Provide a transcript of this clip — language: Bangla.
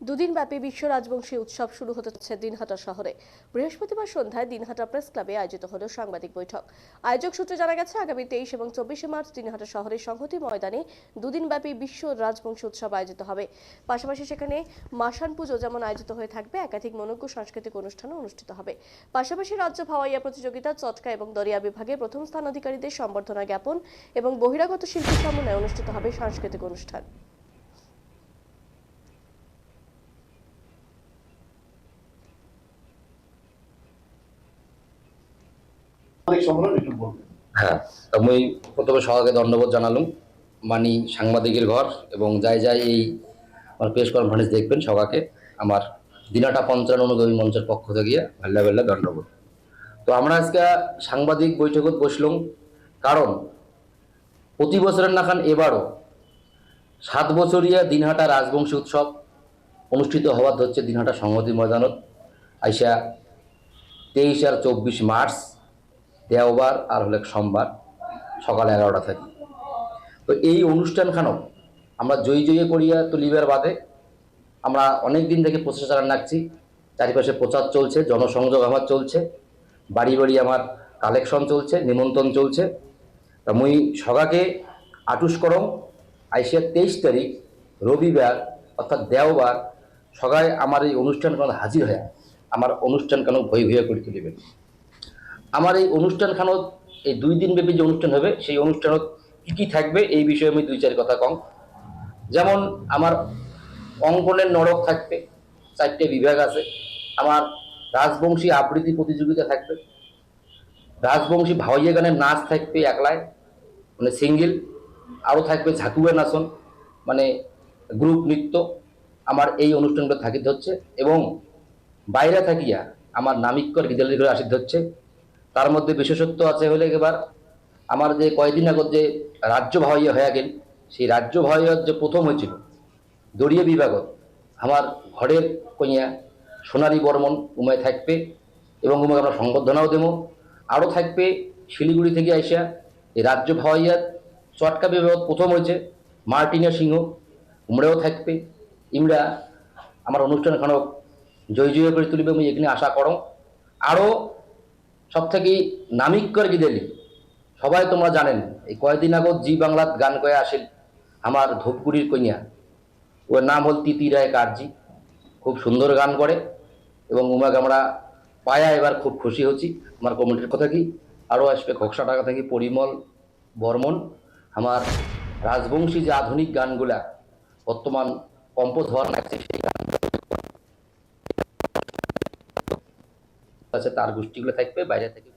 দুদিন ব্যাপী বিশ্ব রাজবংশী উৎসব শুরু হতে যাচ্ছে দিনহাটা শহরে। বৃহস্পতিবার সন্ধ্যায় দিনহাটা প্রেস ক্লাবে আয়োজিত হল সাংবাদিক বৈঠক। আয়োজক সূত্রে জানা গেছে, আগামী তেইশ এবং চব্বিশে মার্চ দিনহাটা শহরের সংহতি ময়দানে দুদিন ব্যাপী বিশ্ব রাজবংশী উৎসব আয়োজিত হবে। পাশাপাশি সেখানে মাসান পুজো যেমন আয়োজিত হয়ে থাকবে, একাধিক মনোজ্ঞ সাংস্কৃতিক অনুষ্ঠানও অনুষ্ঠিত হবে। পাশাপাশি রাজ্য ভাওয়াইয়া প্রতিযোগিতা, চটকা এবং দরিয়া বিভাগে প্রথম স্থান অধিকারীদের সম্বর্ধনা জ্ঞাপন এবং বহিরাগত শিল্পী সমন্বয়ে অনুষ্ঠিত হবে সাংস্কৃতিক অনুষ্ঠান। হ্যাঁ মুই প্রথমে সবাইকে ধন্যবাদ জানালুম। মানি সাংবাদিকের ঘর এবং যাই যাই এই আমার প্রেস কনফারেন্স দেখবেন সবাইকে। আমার দিনাটা পঞ্চান্ন অনুগামী মঞ্চের পক্ষ থেকে ভাল্লা ভাল্লা ধন্যবাদ। তো আমরা আজকে সাংবাদিক বৈঠকত বসলাম। কারণ প্রতি বছরের নাখান এবারও সাত বছরিয়া দিনহাটা রাজবংশী উৎসব অনুষ্ঠিত হওয়ার হচ্ছে দিনহাটা সংহতি ময়দানত। আইসা তেইশ আর চব্বিশ মার্চ দেওবার আর হলে সোমবার সকাল এগারোটা থেকে। তো এই অনুষ্ঠানখানো আমরা জয়ী জয়ী করিয়া তুলিবার বাদে আমরা অনেক দিন থেকে প্রচেষ্টা চালান রাখছি। চারিপাশে প্রচার চলছে, জনসংযোগ আমার চলছে, বাড়ি বাড়ি আমার কালেকশন চলছে, নিমন্ত্রণ চলছে। তা মুই সগাকে আটুস করম আইসিয়া তেইশ তারিখ রবিবার অর্থাৎ দেওবার সগায় আমার এই অনুষ্ঠান কেন হাজির হয়ে আমার অনুষ্ঠান কেন ভয় ভয় করে তুলিবেন। আমার এই অনুষ্ঠানখানত, এই দুই দিন ব্যাপী যে অনুষ্ঠান হবে, সেই অনুষ্ঠানত কী কী থাকবে, এই বিষয়ে আমি দুই চার কথা কম। যেমন আমার অঙ্কনের নরক থাকবে, চারটে বিভাগ আছে। আমার রাজবংশী আবৃত্তি প্রতিযোগিতা থাকবে। রাজবংশী ভাওয়াইয়া গানের নাচ থাকবে একলায় মানে সিঙ্গেল। আরও থাকবে ঝাঁকুয়া নাচন মানে গ্রুপ নৃত্য। আমার এই অনুষ্ঠানগুলো থাকিতে হচ্ছে। এবং বাইরে থাকিয়া আমার নামিকর বিদ্যালয় করে আসিতে হচ্ছে। তার মধ্যে বিশেষত্ব আছে হলে এবার আমার যে কয়েকদিন আগত যে রাজ্য ভাইয়া হয়ে গেল, সেই রাজ্য ভাইয়ার যে প্রথম হয়েছিল দড়িয়া বিভাগত আমার ঘরের কইয়া সোনালী বর্মন উমায় থাকবে এবং উমাকে আমরা সংবর্ধনাও দেবো। আরও থাকবে শিলিগুড়ি থেকে আইসা এই রাজ্য ভাইয়ার চটকা বিভাগত প্রথম হয়েছে মার্টিনা সিংহ, উমরাও থাকবে। ইমরা আমার অনুষ্ঠান খানক জয় জয় করে তুলবে, আমি এখানে আশা করো। আরও সব থেকে নামিকর গিদেলি সবাই তোমরা জানেন, এই কয়েকদিন আগত জি বাংলাত গান কয়ে আসেন আমার ধূপগুড়ির কন্যা। ওর নাম হল তিতি রায় কারজি। খুব সুন্দর গান করে এবং উমাকে আমরা পায়া এবার খুব খুশি হচ্ছি। আমার কমিটির কথা কি? আরও আসবে ঘোকসা টাকা থেকে পরিমল বর্মন, আমার রাজবংশী যে আধুনিক গানগুলা বর্তমান কম্পোজ হওয়ার লাগছে সেই গান আছে তার গোষ্ঠীগুলো থাকবে বাইরে থেকে